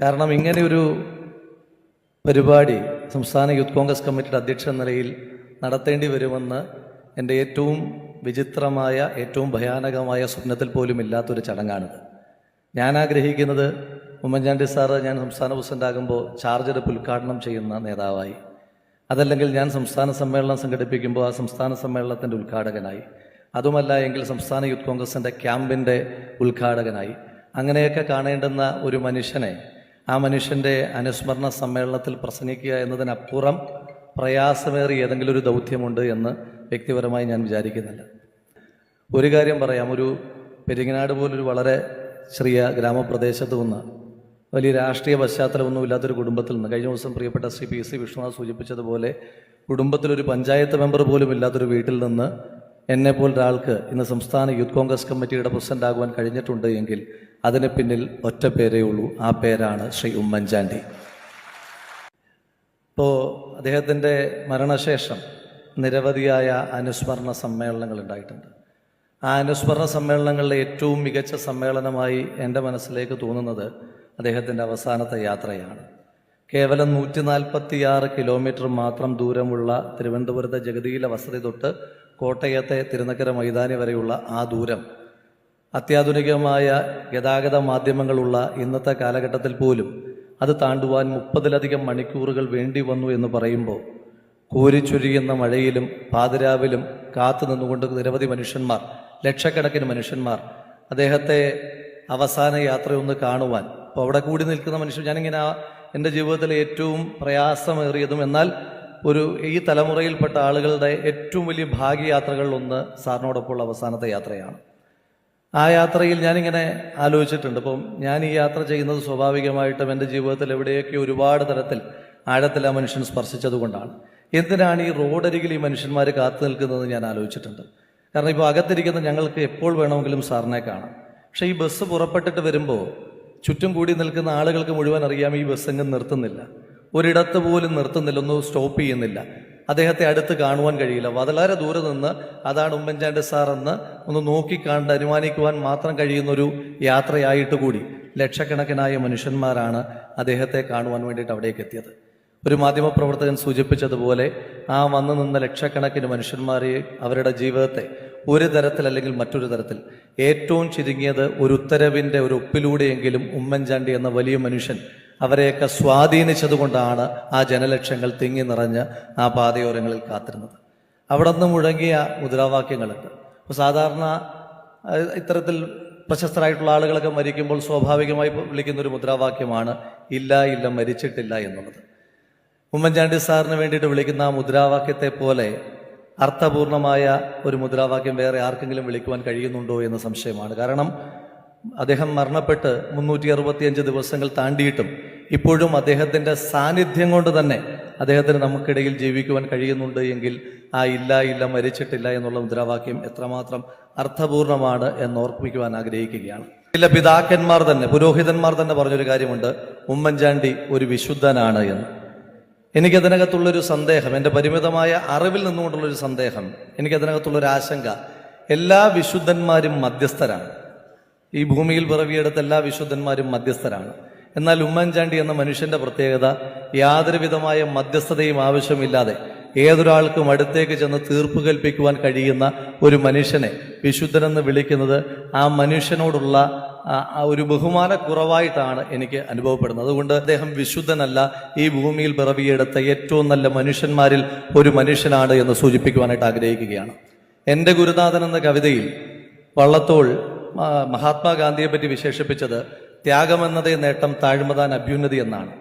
കാരണം ഇങ്ങനെയൊരു പരിപാടി സംസ്ഥാന യൂത്ത് കോൺഗ്രസ് കമ്മിറ്റിയുടെ അധ്യക്ഷ നിലയിൽ നടത്തേണ്ടി വരുമെന്ന് എന്റെ ഏറ്റവും വിചിത്രമായ ഏറ്റവും ഭയാനകമായ സ്വപ്നത്തിൽ പോലും ഇല്ലാത്തൊരു ചടങ്ങാണിത്. ഞാൻ ആഗ്രഹിക്കുന്നത് ഉമ്മൻചാണ്ടി സാറ് ഞാൻ സംസ്ഥാന പ്രസിഡന്റ് ആകുമ്പോൾ ചാർജ് എടുപ്പ് ഉദ്ഘാടനം ചെയ്യുന്ന നേതാവായി. അതല്ലെങ്കിൽ ഞാൻ സംസ്ഥാന സമ്മേളനം സംഘടിപ്പിക്കുമ്പോൾ ആ സംസ്ഥാന സമ്മേളനത്തിന്റെ ഉദ്ഘാടകനായി. അതുമല്ല എങ്കിൽ സംസ്ഥാന യൂത്ത് കോൺഗ്രസിന്റെ ക്യാമ്പിന്റെ ഉദ്ഘാടകനായി. അങ്ങനെയൊക്കെ കാണേണ്ടുന്ന ഒരു മനുഷ്യനെ ആ മനുഷ്യന്റെ അനുസ്മരണ സമ്മേളനത്തിൽ പ്രസംഗിക്കുക എന്നതിനപ്പുറം പ്രയാസമേറിയ ഏതെങ്കിലും ഒരു ദൗത്യമുണ്ട് എന്ന് വ്യക്തിപരമായി ഞാൻ വിചാരിക്കുന്നില്ല. ഒരു കാര്യം പറയാം. ഒരു പെരിങ്ങനാട് പോലൊരു വളരെ ചെറിയ ഗ്രാമപ്രദേശത്ത് നിന്ന് വലിയ രാഷ്ട്രീയ പശ്ചാത്തലമൊന്നും ഇല്ലാത്തൊരു കുടുംബത്തിൽ നിന്ന് കഴിഞ്ഞ ദിവസം പ്രിയപ്പെട്ട ശ്രീ പി സി വിഷ്ണുനാഥ് സൂചിപ്പിച്ചതുപോലെ കുടുംബത്തിലൊരു പഞ്ചായത്ത് മെമ്പർ പോലും ഇല്ലാത്തൊരു വീട്ടിൽ നിന്ന് എന്നെ പോലൊരാൾക്ക് ഇന്ന് സംസ്ഥാന യൂത്ത് കോൺഗ്രസ് കമ്മിറ്റിയുടെ പ്രസിഡന്റ് ആകുവാൻ കഴിഞ്ഞിട്ടുണ്ട് എങ്കിൽ അതിന് പിന്നിൽ ഒറ്റ പേരേ ഉള്ളൂ. ആ പേരാണ് ശ്രീ ഉമ്മൻചാണ്ടി. ഇപ്പോൾ അദ്ദേഹത്തിന്റെ മരണശേഷം നിരവധിയായ അനുസ്മരണ സമ്മേളനങ്ങൾ ഉണ്ടായിട്ടുണ്ട്. ആ അനുസ്മരണ സമ്മേളനങ്ങളിലെ ഏറ്റവും മികച്ച സമ്മേളനമായി എന്റെ മനസ്സിലേക്ക് തോന്നുന്നത് അദ്ദേഹത്തിന്റെ അവസാനത്തെ യാത്രയാണ്. കേവലം നൂറ്റി നാൽപ്പത്തിയാറ് കിലോമീറ്റർ മാത്രം ദൂരമുള്ള തിരുവനന്തപുരത്തെ ജഗതിയിലെ വസതി തൊട്ട് കോട്ടയത്തെ തിരുനക്കര മൈതാനി വരെയുള്ള ആ ദൂരം അത്യാധുനികമായ ഗതാഗത മാധ്യമങ്ങളുള്ള ഇന്നത്തെ കാലഘട്ടത്തിൽ പോലും അത് താണ്ടുവാൻ മുപ്പതിലധികം മണിക്കൂറുകൾ വേണ്ടി വന്നു എന്ന് പറയുമ്പോൾ കോരിച്ചൊരിയുന്ന മഴയിലും പാതിരാവിലും കാത്തു നിന്നുകൊണ്ട് നിരവധി മനുഷ്യന്മാർ ലക്ഷക്കണക്കിന് മനുഷ്യന്മാർ അദ്ദേഹത്തെ അവസാന യാത്രയൊന്ന് കാണുവാൻ അപ്പോൾ അവിടെ കൂടി നിൽക്കുന്ന മനുഷ്യൻ ഞാനിങ്ങനെ എന്റെ ജീവിതത്തിലെ ഏറ്റവും പ്രയാസമേറിയതും എന്നാൽ ഒരു ഈ തലമുറയിൽപ്പെട്ട ആളുകളുടെ ഏറ്റവും വലിയ ഭാഗ്യയാത്രകളിലൊന്ന് സാറിനോടൊപ്പമുള്ള അവസാനത്തെ യാത്രയാണ്. ആ യാത്രയിൽ ഞാനിങ്ങനെ ആലോചിച്ചിട്ടുണ്ട്. അപ്പം ഞാൻ ഈ യാത്ര ചെയ്യുന്നത് സ്വാഭാവികമായിട്ടും എന്റെ ജീവിതത്തിൽ എവിടെയൊക്കെ ഒരുപാട് തരത്തിൽ ആഴത്തിൽ ആ മനുഷ്യൻ സ്പർശിച്ചതുകൊണ്ടാണ്. എന്തിനാണ് ഈ റോഡരികിൽ ഈ മനുഷ്യന്മാർ കാത്തു നിൽക്കുന്നത് ഞാൻ ആലോചിച്ചിട്ടുണ്ട്. കാരണം ഇപ്പോൾ അകത്തിരിക്കുന്ന ഞങ്ങൾക്ക് എപ്പോൾ വേണമെങ്കിലും സാറിനെ കാണാം. പക്ഷേ ഈ ബസ് പുറപ്പെട്ടിട്ട് വരുമ്പോൾ ചുറ്റും കൂടി നിൽക്കുന്ന ആളുകൾക്ക് മുഴുവൻ അറിയാം ഈ ബസ് എങ്ങും നിർത്തുന്നില്ല. ഒരിടത്ത് പോലും നിർത്തുന്നില്ല ഒന്നും സ്റ്റോപ്പ് ചെയ്യുന്നില്ല. അദ്ദേഹത്തെ അടുത്ത് കാണുവാൻ കഴിയില്ല. വളരെ ദൂരെ നിന്ന് അതാണ് ഉമ്മൻചാണ്ടി സാർ എന്ന് ഒന്ന് നോക്കിക്കാണ്ട് അനുമാനിക്കുവാൻ മാത്രം കഴിയുന്ന ഒരു യാത്രയായിട്ട് കൂടി ലക്ഷക്കണക്കിനായ മനുഷ്യന്മാരാണ് അദ്ദേഹത്തെ കാണുവാൻ വേണ്ടിയിട്ട് അവിടേക്ക് എത്തിയത്. ഒരു മാധ്യമപ്രവർത്തകൻ സൂചിപ്പിച്ചതുപോലെ ആ വന്നു നിന്ന ലക്ഷക്കണക്കിന് മനുഷ്യന്മാരെ അവരുടെ ജീവിതത്തെ ഒരു തരത്തിൽ അല്ലെങ്കിൽ മറ്റൊരു തരത്തിൽ ഏറ്റവും ചുരുങ്ങിയത് ഒരു ഉത്തരവിന്റെ ഒരു ഒപ്പിലൂടെയെങ്കിലും ഉമ്മൻചാണ്ടി എന്ന വലിയ മനുഷ്യൻ അവരെയൊക്കെ സ്വാധീനിച്ചതുകൊണ്ടാണ് ആ ജനലക്ഷങ്ങൾ തിങ്ങി നിറഞ്ഞ് ആ പാതയോരങ്ങളിൽ കാത്തിരുന്നത്. അവിടെ നിന്ന് മുഴങ്ങിയ മുദ്രാവാക്യങ്ങളുണ്ട്. അപ്പോൾ സാധാരണ ഇത്തരത്തിൽ പ്രശസ്തരായിട്ടുള്ള ആളുകളൊക്കെ മരിക്കുമ്പോൾ സ്വാഭാവികമായി വിളിക്കുന്ന ഒരു മുദ്രാവാക്യമാണ് ഇല്ല ഇല്ല മരിച്ചിട്ടില്ല എന്നുള്ളത്. ഉമ്മൻചാണ്ടി സാറിന് വേണ്ടിയിട്ട് വിളിക്കുന്ന ആ മുദ്രാവാക്യത്തെ പോലെ അർത്ഥപൂർണമായ ഒരു മുദ്രാവാക്യം വേറെ ആർക്കെങ്കിലും വിളിക്കുവാൻ കഴിയുന്നുണ്ടോ എന്ന സംശയമാണ്. കാരണം അദ്ദേഹം മരണപ്പെട്ട് മുന്നൂറ്റി അറുപത്തിയഞ്ച് ദിവസങ്ങൾ താണ്ടിയിട്ടും ഇപ്പോഴും അദ്ദേഹത്തിന്റെ സാന്നിധ്യം കൊണ്ട് തന്നെ അദ്ദേഹത്തിന് നമുക്കിടയിൽ ജീവിക്കുവാൻ കഴിയുന്നുണ്ട് എങ്കിൽ ആ ഇല്ല ഇല്ല മരിച്ചിട്ടില്ല എന്നുള്ള മുദ്രാവാക്യം എത്രമാത്രം അർത്ഥപൂർണമാണ് എന്ന് ഓർപ്പിക്കുവാൻ ആഗ്രഹിക്കുകയാണ്. ചില പിതാക്കന്മാർ തന്നെ പുരോഹിതന്മാർ തന്നെ പറഞ്ഞൊരു കാര്യമുണ്ട് ഉമ്മൻചാണ്ടി ഒരു വിശുദ്ധനാണ് എന്ന്. എനിക്കതിനകത്തുള്ളൊരു സന്ദേഹം എന്റെ പരിമിതമായ അറിവിൽ നിന്നുകൊണ്ടുള്ളൊരു സന്ദേഹം എനിക്കതിനകത്തുള്ളൊരു ആശങ്ക എല്ലാ വിശുദ്ധന്മാരും മധ്യസ്ഥരാണ്. ഈ ഭൂമിയിൽ പിറവിയെടുത്ത എല്ലാ വിശുദ്ധന്മാരും മധ്യസ്ഥരാണ്. എന്നാൽ ഉമ്മൻചാണ്ടി എന്ന മനുഷ്യന്റെ പ്രത്യേകത യാതൊരു വിധമായ മധ്യസ്ഥതയും ആവശ്യമില്ലാതെ ഏതൊരാൾക്കും അടുത്തേക്ക് ചെന്ന് തീർപ്പ് കൽപ്പിക്കുവാൻ കഴിയുന്ന ഒരു മനുഷ്യനെ വിശുദ്ധനെന്ന് വിളിക്കുന്നത് ആ മനുഷ്യനോടുള്ള ഒരു ബഹുമാനക്കുറവായിട്ടാണ് എനിക്ക് അനുഭവപ്പെടുന്നത്. അതുകൊണ്ട് അദ്ദേഹം വിശുദ്ധനല്ല ഈ ഭൂമിയിൽ പിറവിയെടുത്ത ഏറ്റവും നല്ല മനുഷ്യന്മാരിൽ ഒരു മനുഷ്യനാണ് എന്ന് സൂചിപ്പിക്കുവാനായിട്ട് ആഗ്രഹിക്കുകയാണ്. എന്റെ ഗുരുനാഥൻ എന്ന കവിതയിൽ വള്ളത്തോൾ മഹാത്മാഗാന്ധിയെ പറ്റി വിശേഷിപ്പിച്ചത് ത്യാഗമെന്നതേ നേട്ടം താഴ്മതാൻ അഭ്യുന്നതി എന്നാണ്.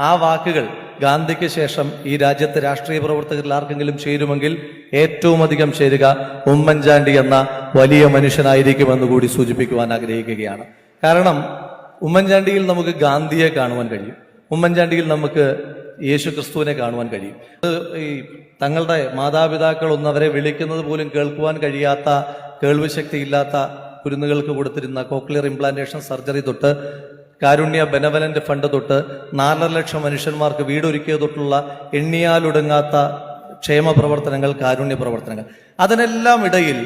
ആ വാക്കുകൾ ഗാന്ധിക്ക് ശേഷം ഈ രാജ്യത്തെ രാഷ്ട്രീയ പ്രവർത്തകരിൽ ആർക്കെങ്കിലും ചേരുമെങ്കിൽ ഏറ്റവും അധികം ചേരുക ഉമ്മൻചാണ്ടി എന്ന വലിയ മനുഷ്യനായിരിക്കുമെന്ന് കൂടി സൂചിപ്പിക്കുവാൻ ആഗ്രഹിക്കുകയാണ്. കാരണം ഉമ്മൻചാണ്ടിയിൽ നമുക്ക് ഗാന്ധിയെ കാണുവാൻ കഴിയും. ഉമ്മൻചാണ്ടിയിൽ നമുക്ക് യേശു ക്രിസ്തുവിനെ കാണുവാൻ കഴിയും. ഈ തങ്ങളുടെ മാതാപിതാക്കൾ ഒന്നവരെ വിളിക്കുന്നത് പോലും കേൾക്കുവാൻ കഴിയാത്ത കേൾവിശക്തി ഇല്ലാത്ത കുരുന്നുകൾക്ക് കൊടുത്തിരുന്ന കോക്ലിയർ ഇംപ്ലാന്റേഷൻ സർജറി തൊട്ട് കാരുണ്യ ബെനവലന്റ് ഫണ്ട് തൊട്ട് നാലര ലക്ഷം മനുഷ്യന്മാർക്ക് വീടൊരുക്കിയ തൊട്ടുള്ള എണ്ണിയാലൊടുങ്ങാത്ത ക്ഷേമ പ്രവർത്തനങ്ങൾ കാരുണ്യ പ്രവർത്തനങ്ങൾ. അതിനെല്ലാം ഇടയിൽ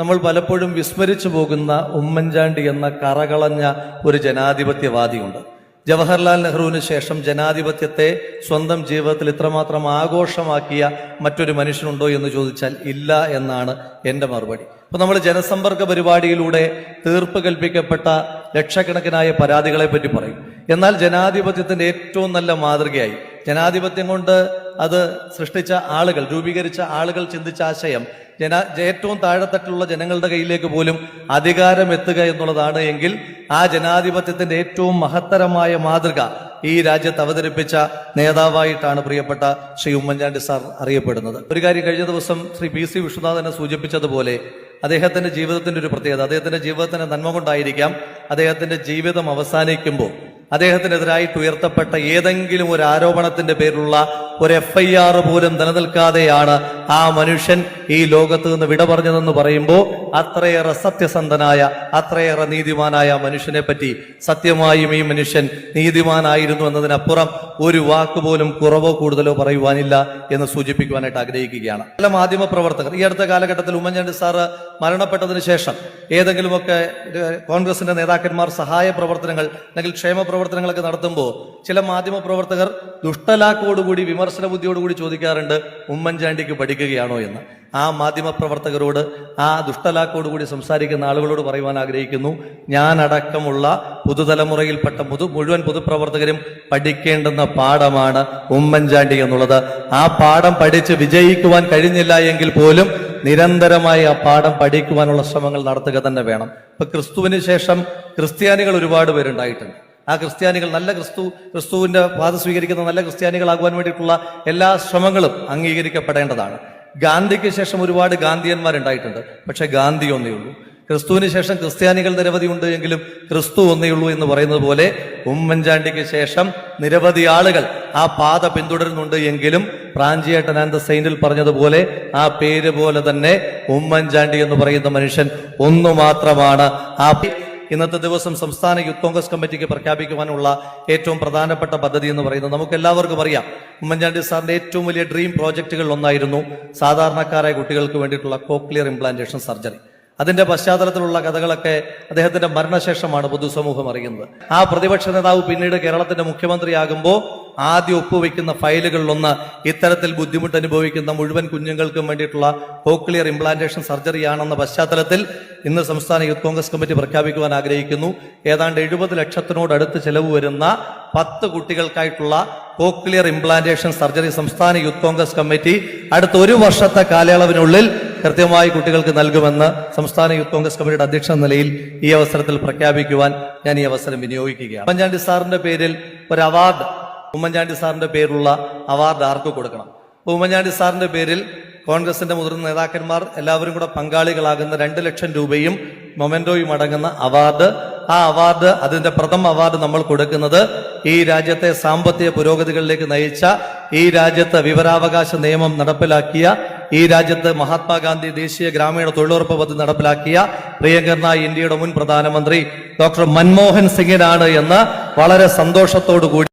നമ്മൾ പലപ്പോഴും വിസ്മരിച്ചു പോകുന്ന ഉമ്മൻചാണ്ടി എന്ന കറകളഞ്ഞ ഒരു ജനാധിപത്യവാദിയുണ്ട്. ജവഹർലാൽ നെഹ്റുവിന് ശേഷം ജനാധിപത്യത്തെ സ്വന്തം ജീവിതത്തിൽ ഇത്രമാത്രം ആഘോഷമാക്കിയ മറ്റൊരു മനുഷ്യനുണ്ടോ എന്ന് ചോദിച്ചാൽ ഇല്ല എന്നാണ് എന്റെ മറുപടി. ഇപ്പൊ നമ്മൾ ജനസമ്പർക്ക പരിപാടിയിലൂടെ തീർപ്പ് കൽപ്പിക്കപ്പെട്ട ലക്ഷക്കണക്കിനായ പരാതികളെ പറ്റി പറയും. എന്നാൽ ജനാധിപത്യത്തിന്റെ ഏറ്റവും നല്ല മാതൃകയായി ജനാധിപത്യം കൊണ്ട് അത് സൃഷ്ടിച്ച ആളുകൾ രൂപീകരിച്ച ആളുകൾ ചിന്തിച്ച ആശയം ജന ഏറ്റവും താഴെത്തട്ടിലുള്ള ജനങ്ങളുടെ കയ്യിലേക്ക് പോലും അധികാരം എത്തുക എന്നുള്ളതാണ് എങ്കിൽ ആ ജനാധിപത്യത്തിന്റെ ഏറ്റവും മഹത്തരമായ മാതൃക ഈ രാജ്യത്ത് അവതരിപ്പിച്ച നേതാവായിട്ടാണ് പ്രിയപ്പെട്ട ശ്രീ ഉമ്മൻചാണ്ടി സാർ അറിയപ്പെടുന്നത്. ഒരു കാര്യം കഴിഞ്ഞ ദിവസം ശ്രീ പി സി വിശ്വനാഥനെ സൂചിപ്പിച്ചതുപോലെ അദ്ദേഹത്തിന്റെ ജീവിതത്തിന്റെ ഒരു പ്രത്യേകത അദ്ദേഹത്തിന്റെ ജീവിതത്തിന്റെ നന്മ കൊണ്ടായിരിക്കാം അദ്ദേഹത്തിന്റെ ജീവിതം അവസാനിക്കുമ്പോൾ. അദ്ദേഹത്തിനെതിരായിട്ട് ഉയർത്തപ്പെട്ട ഏതെങ്കിലും ഒരു ആരോപണത്തിന്റെ പേരിലുള്ള ഒരു എഫ് ഐ ആർ പോലും നിലനിൽക്കാതെയാണ് ആ മനുഷ്യൻ ഈ ലോകത്ത് നിന്ന് വിട പറഞ്ഞതെന്ന് പറയുമ്പോൾ അത്രയേറെ സത്യസന്ധനായ അത്രയേറെ നീതിമാനായ മനുഷ്യനെ പറ്റി സത്യമായും ഈ മനുഷ്യൻ നീതിമാനായിരുന്നു എന്നതിനപ്പുറം ഒരു വാക്ക് പോലും കുറവോ കൂടുതലോ പറയുവാനില്ല എന്ന് സൂചിപ്പിക്കുവാനായിട്ട് ആഗ്രഹിക്കുകയാണ്. പല മാധ്യമ പ്രവർത്തകർ ഈ അടുത്ത കാലഘട്ടത്തിൽ ഉമ്മൻചാണ്ടി സാറ് മരണപ്പെട്ടതിന് ശേഷം ഏതെങ്കിലുമൊക്കെ കോൺഗ്രസിന്റെ നേതാക്കന്മാർ സഹായ പ്രവർത്തനങ്ങൾ അല്ലെങ്കിൽ ക്ഷേമ പ്രവർത്തനങ്ങളൊക്കെ നടത്തുമ്പോൾ ചില മാധ്യമ പ്രവർത്തകർ ദുഷ്ടലാക്കോടുകൂടി വിമർശന ബുദ്ധിയോടുകൂടി ചോദിക്കാറുണ്ട് ഉമ്മൻചാണ്ടിക്ക് പഠിക്കുകയാണോ എന്ന്. ആ മാധ്യമപ്രവർത്തകരോട് ആ ദുഷ്ടലാക്കോടുകൂടി സംസാരിക്കുന്ന ആളുകളോട് പറയുവാൻ ആഗ്രഹിക്കുന്നു ഞാനടക്കമുള്ള പുതുതലമുറയിൽപ്പെട്ട പുതു മുഴുവൻ പൊതുപ്രവർത്തകരും പഠിക്കേണ്ടുന്ന പാഠമാണ് ഉമ്മൻചാണ്ടി എന്നുള്ളത്. ആ പാഠം പഠിച്ച് വിജയിക്കുവാൻ കഴിഞ്ഞില്ല എങ്കിൽ പോലും നിരന്തരമായി ആ പാഠം പഠിക്കുവാനുള്ള ശ്രമങ്ങൾ നടത്തുക തന്നെ വേണം. ഇപ്പൊ ക്രിസ്തുവിന് ശേഷം ക്രിസ്ത്യാനികൾ ഒരുപാട് പേരുണ്ടായിട്ടുണ്ട്. ആ ക്രിസ്ത്യാനികൾ നല്ല ക്രിസ്തു ക്രിസ്തുവിന്റെ വാദം സ്വീകരിക്കുന്ന നല്ല ക്രിസ്ത്യാനികളാകുവാൻ വേണ്ടിയിട്ടുള്ള എല്ലാ ശ്രമങ്ങളും അംഗീകരിക്കപ്പെടേണ്ടതാണ്. ഗാന്ധിക്ക് ശേഷം ഒരുപാട് ഗാന്ധിയന്മാരുണ്ടായിട്ടുണ്ട്. പക്ഷേ ഗാന്ധി ഒന്നേ ഉള്ളൂ. ക്രിസ്തുവിന് ശേഷം ക്രിസ്ത്യാനികൾ നിരവധി ഉണ്ട് എങ്കിലും ക്രിസ്തു ഒന്നേ ഉള്ളൂ എന്ന് പറയുന്നത് പോലെ ഉമ്മൻചാണ്ടിക്ക് ശേഷം നിരവധി ആളുകൾ ആ പാത പിന്തുടരുന്നുണ്ട് എങ്കിലും ദ സെയിന്റിൽ പറഞ്ഞതുപോലെ ആ പേര് പോലെ തന്നെ ഉമ്മൻചാണ്ടി എന്ന് പറയുന്ന മനുഷ്യൻ ഒന്നു മാത്രമാണ്. ആ ഇന്നത്തെ ദിവസം സംസ്ഥാന യൂത്ത് കോൺഗ്രസ് കമ്മിറ്റിക്ക് പ്രഖ്യാപിക്കുവാനുള്ള ഏറ്റവും പ്രധാനപ്പെട്ട പദ്ധതി എന്ന് പറയുന്നത് നമുക്ക് എല്ലാവർക്കും അറിയാം. ഉമ്മൻചാണ്ടി സാറിന്റെ ഏറ്റവും വലിയ ഡ്രീം പ്രോജക്റ്റുകളിൽ ഒന്നായിരുന്നു സാധാരണക്കാരായ കുട്ടികൾക്ക് വേണ്ടിയിട്ടുള്ള കോക്ലിയർ ഇംപ്ലാന്റേഷൻ സർജറി അതിന്റെ പശ്ചാത്തലത്തിലുള്ള കഥകളൊക്കെ അദ്ദേഹത്തിന്റെ മരണശേഷമാണ് പൊതുസമൂഹം അറിയുന്നത്. ആ പ്രതിപക്ഷ നേതാവ് പിന്നീട് കേരളത്തിന്റെ മുഖ്യമന്ത്രിയാകുമ്പോൾ ആദ്യം ഒപ്പുവെക്കുന്ന ഫയലുകളിലൊന്ന് ഇത്തരത്തിൽ ബുദ്ധിമുട്ട് അനുഭവിക്കുന്ന മുഴുവൻ കുഞ്ഞുങ്ങൾക്കും വേണ്ടിയിട്ടുള്ള കോക്ലിയർ ഇംപ്ലാന്റേഷൻ സർജറി ആണെന്ന പശ്ചാത്തലത്തിൽ ഇന്ന് സംസ്ഥാന യൂത്ത് കോൺഗ്രസ് കമ്മിറ്റി പ്രഖ്യാപിക്കുവാൻ ആഗ്രഹിക്കുന്നു. ഏതാണ്ട് എഴുപത് ലക്ഷത്തിനോട് അടുത്ത് ചെലവ് വരുന്ന പത്ത് കുട്ടികൾക്കായിട്ടുള്ള കോക്ലിയർ ഇംപ്ലാന്റേഷൻ സർജറി സംസ്ഥാന യൂത്ത് കോൺഗ്രസ് കമ്മിറ്റി അടുത്ത ഒരു വർഷത്തെ കാലയളവിനുള്ളിൽ കൃത്യമായി കുട്ടികൾക്ക് നൽകുമെന്ന് സംസ്ഥാന യൂത്ത് കോൺഗ്രസ് കമ്മിറ്റിയുടെ അധ്യക്ഷ നിലയിൽ ഈ അവസരത്തിൽ പ്രഖ്യാപിക്കുവാൻ ഞാൻ ഈ അവസരം വിനിയോഗിക്കുകയാണ്. ഉമ്മൻചാണ്ടി സാറിന്റെ പേരിൽ ഒരു അവാർഡ് ഉമ്മൻചാണ്ടി സാറിന്റെ പേരിലുള്ള അവാർഡ് ആർക്ക് കൊടുക്കണം? അപ്പൊ ഉമ്മൻചാണ്ടി സാറിന്റെ പേരിൽ കോൺഗ്രസിന്റെ മുതിർന്ന നേതാക്കന്മാർ എല്ലാവരും കൂടെ പങ്കാളികളാകുന്ന രണ്ട് ലക്ഷം രൂപയും മൊമെന്റോയും അടങ്ങുന്ന അവാർഡ്. ആ അവാർഡ് അതിന്റെ പ്രഥമ അവാർഡ് നമ്മൾ കൊടുക്കുന്നത് ഈ രാജ്യത്തെ സാമ്പത്തിക പുരോഗതികളിലേക്ക് നയിച്ച ഈ രാജ്യത്ത് വിവരാവകാശ നിയമം നടപ്പിലാക്കിയ ഈ രാജ്യത്ത് മഹാത്മാഗാന്ധി ദേശീയ ഗ്രാമീണ തൊഴിലുറപ്പ് പദ്ധതി നടപ്പിലാക്കിയ പ്രിയങ്കരനായ ഇന്ത്യയുടെ മുൻ പ്രധാനമന്ത്രി ഡോക്ടർ മൻമോഹൻ സിംഗിനാണ് എന്ന് വളരെ സന്തോഷത്തോടു കൂടി